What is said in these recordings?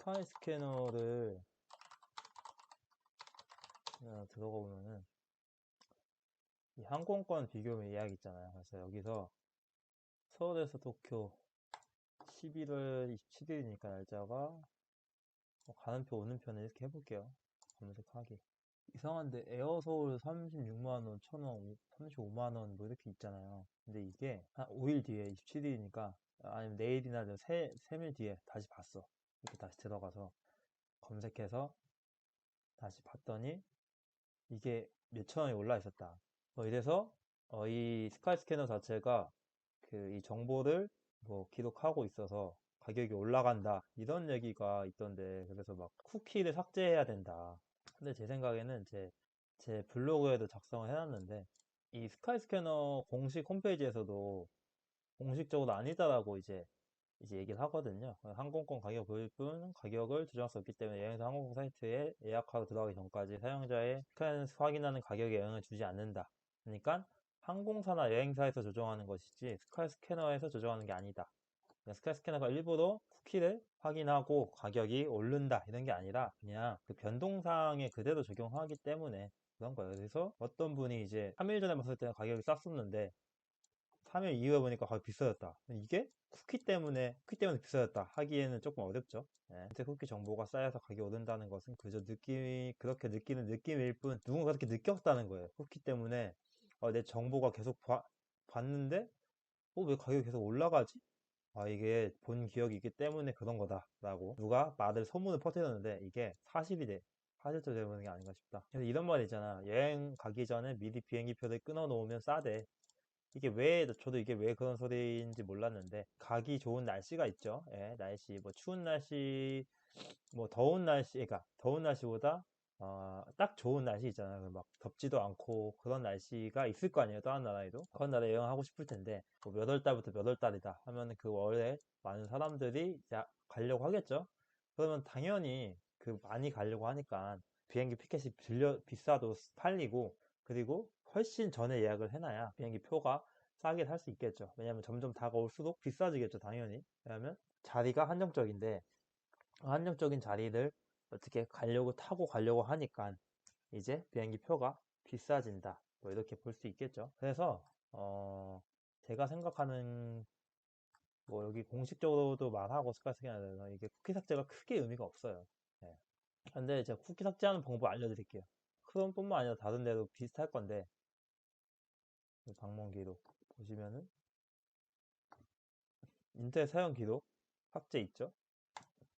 스카이 스캐너를 어, 들어가 보면은 이 항공권 비교 예약 있잖아요. 그래서 여기서 서울에서 도쿄 11월 27일이니까 날짜가 뭐 가는 표 오는 표는 이렇게 해볼게요. 검색하기. 이상한데 에어 서울 36만원, 1000원, 35만원 뭐 이렇게 있잖아요. 근데 이게 한 5일 뒤에 27일이니까 아니면 내일이나 3, 3일 뒤에 다시 봤어. 이렇게 다시 들어가서 검색해서 다시 봤더니 이게 몇천 원이 올라 있었다. 뭐 이래서 어, 이 스카이 스캐너 자체가 그 이 정보를 뭐 기록하고 있어서 가격이 올라간다 이런 얘기가 있던데 그래서 막 쿠키를 삭제해야 된다. 근데 제 생각에는 제, 제 블로그에도 작성을 해놨는데 이 스카이 스캐너 공식 홈페이지에서도 공식적으로 아니다라고 이제 이제 얘기를 하거든요. 항공권 가격 보일 뿐 가격을 조정할 수 없기 때문에 여행사 항공권 사이트에 예약하고 들어가기 전까지 사용자의 스캔 확인하는 가격에 영향을 주지 않는다. 그러니까 항공사나 여행사에서 조정하는 것이지 스카이 스캐너에서 조정하는 게 아니다. 스카이 스캐너가 일부러 쿠키를 확인하고 가격이 오른다 이런 게 아니라 그냥 그 변동사항에 그대로 적용하기 때문에 그런 거예요. 그래서 어떤 분이 이제 3일 전에 봤을 때는 가격이 쌌었는데 3일 이후에 보니까 가격이 비싸졌다. 이게 쿠키 때문에 쿠키 때문에 비싸졌다 하기에는 조금 어렵죠. 네. 쿠키 정보가 쌓여서 가격이 오른다는 것은 그저 느낌이 그렇게 느끼는 느낌일 뿐 누군가 그렇게 느꼈다는 거예요. 쿠키 때문에 어, 내 정보가 계속 봐- 봤는데 어, 왜 가격이 계속 올라가지? 아, 이게 본 기억이 있기 때문에 그런 거다 라고 누가 말을 소문을 퍼뜨렸는데 이게 사실이 돼. 사실도 되는 게 아닌가 싶다. 그래서 이런 말 있잖아. 여행 가기 전에 미리 비행기표를 끊어 놓으면 싸대. 이게 왜, 저도 이게 왜 그런 소리인지 몰랐는데, 가기 좋은 날씨가 있죠. 예, 날씨, 뭐 추운 날씨, 뭐 더운 날씨, 그러니까 더운 날씨보다 어, 딱 좋은 날씨 있잖아요. 막 덥지도 않고 그런 날씨가 있을 거 아니에요. 다른 나라에도. 그런 나라에 여행하고 싶을 텐데, 뭐 몇 월 달부터 몇 월 달이다 하면 그 월에 많은 사람들이 이제 가려고 하겠죠. 그러면 당연히 그 많이 가려고 하니까 비행기 티켓이 빌려, 비싸도 팔리고, 그리고 훨씬 전에 예약을 해놔야 비행기 표가 싸게 살 수 있겠죠. 왜냐면 점점 다가올수록 비싸지겠죠. 당연히. 왜냐면 자리가 한정적인데, 한정적인 자리를 어떻게 가려고 타고 가려고 하니까 이제 비행기 표가 비싸진다. 뭐 이렇게 볼 수 있겠죠. 그래서 어 제가 생각하는 뭐 여기 공식적으로도 말하고 스카이스캐너에서 이게 쿠키 삭제가 크게 의미가 없어요. 예. 근데 제가 쿠키 삭제하는 방법 알려드릴게요. 크롬뿐만 아니라 다른 데도 비슷할 건데 이 방문 기록 보시면은 인터넷 사용 기록 삭제 있죠?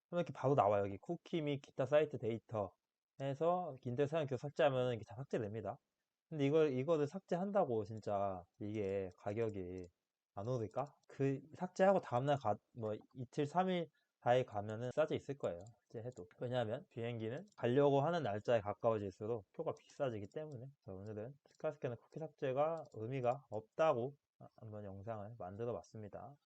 그럼 이렇게 바로 나와요. 여기 쿠키 및 기타 사이트 데이터 해서 인터넷 사용 기록 삭제하면 이게 다 삭제됩니다. 근데 이걸 이거를 삭제한다고 진짜 이게 가격이 안 오를까? 그 삭제하고 다음날 가, 뭐 이틀, 3일 사이 가면은 싸져 있을 거예요. 삭제해도. 왜냐하면 비행기는 가려고 하는 날짜에 가까워질수록 표가 비싸지기 때문에. 오늘은 스카이스캐너 쿠키 삭제가 의미가 없다고 한번 영상을 만들어 봤습니다.